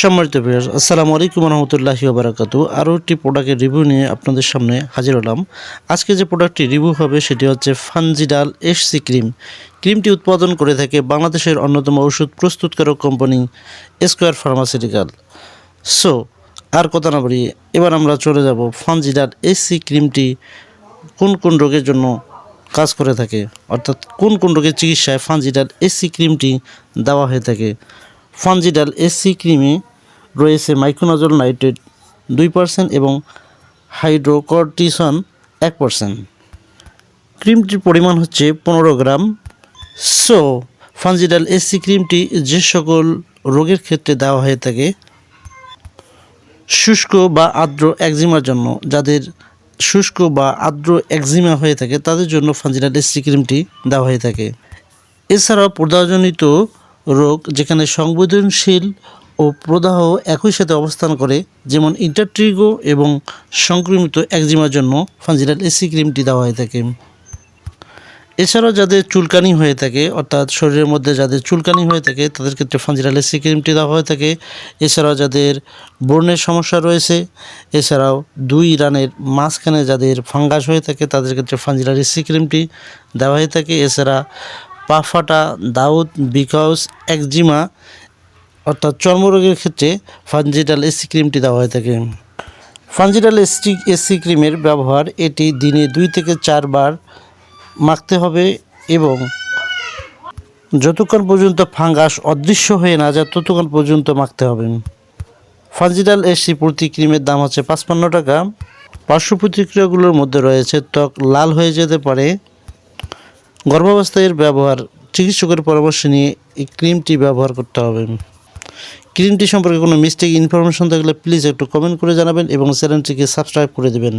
সম্মানিত ভিউয়ার্স আসসালামু আলাইকুম রহমতুল্লাহি ওবরাকাতু আরও একটি প্রোডাক্টের রিভিউ নিয়ে আপনাদের সামনে হাজির হলাম। আজকে যে প্রোডাক্টটি রিভিউ হবে, সেটি হচ্ছে ফানজিডাল এসসি ক্রিম। ক্রিমটি উৎপাদন করে থাকে বাংলাদেশের অন্যতম ওষুধ প্রস্তুতকারক কোম্পানি স্কোয়ার ফার্মাসিউটিক্যাল। সো আর কথা না বাড়িয়ে, এবার আমরা চলে যাব ফানজিডাল এসসি ক্রিমটি কোন কোন রোগের জন্য কাজ করে থাকে। অর্থাৎ কোন কোন রোগের চিকিৎসায় ফানজিডাল এসসি ক্রিমটি দেওয়া হয়ে থাকে। ফানজিডাল এসি ক্রিমে রয়েছে মাইক্রোনাজল নাইট্রেট দুই পার্সেন্ট এবং হাইড্রোকর্টিসন এক পার্সেন্ট ক্রিমটির পরিমাণ হচ্ছে পনেরো গ্রাম। সো ফানজিডাল এসি ক্রিমটি যে সকল রোগের ক্ষেত্রে দেওয়া হয়ে থাকে, শুষ্ক বা আর্দ্র একজিমার জন্য, যাদের শুষ্ক বা আর্দ্র একজিমা হয়ে থাকে, তাদের জন্য ফানজিডাল এসি ক্রিমটি দেওয়া হয়ে থাকে। এছাড়াও প্রদাহজনিত রোগ যেখানে সংবেদনশীল ও প্রদাহ একই সাথে অবস্থান করে, যেমন ইন্টারট্রিগো এবং সংক্রমিত একজিমার জন্য ফানজিডাল এসি ক্রিমটি দেওয়া হয়ে থাকে। এছাড়াও যাদের চুলকানি হয়ে থাকে, অর্থাৎ শরীরের মধ্যে যাদের চুলকানি হয়ে থাকে, তাদের ক্ষেত্রে ফানজিডাল এসি ক্রিমটি দেওয়া হয়ে থাকে। এছাড়াও যাদের বর্ণের সমস্যা রয়েছে, এছাড়াও দুই রানের মাঝখানে যাদের ফাঙ্গাস হয়ে থাকে, তাদের ক্ষেত্রে ফানজিডাল এসি ক্রিমটি দেওয়া হয়ে থাকে। এছাড়া পা ফাটা দাউদ, বিকজ, একজিমা, অর্থাৎ চর্মরোগের ক্ষেত্রে ফানজিডাল এসি ক্রিমটি দেওয়া হয়ে থাকে। ফানজিডাল এসি এসি ক্রিমের ব্যবহার এটি দিনে দুই থেকে চারবার মাখতে হবে এবং যতক্ষণ পর্যন্ত ফাঙ্গাস অদৃশ্য হয়ে না যায়, ততক্ষণ পর্যন্ত মাখতে হবে। ফানজিডাল এসি প্রতি ক্রিমের দাম হচ্ছে পাঁচপান্ন টাকা। পার্শ্ব প্রতিক্রিয়াগুলোর মধ্যে রয়েছে ত্বক লাল হয়ে যেতে পারে গর্ভাবস্থায় এর ব্যবহার, চিকিৎসকের পরামর্শ নিয়ে এই ক্রিমটি ব্যবহার করতে হবে। ক্রিমটি সম্পর্কে কোনো মিস্টেক ইনফরমেশন থাকলে প্লিজ একটু কমেন্ট করে জানাবেন এবং চ্যানেলটিকে সাবস্ক্রাইব করে দেবেন।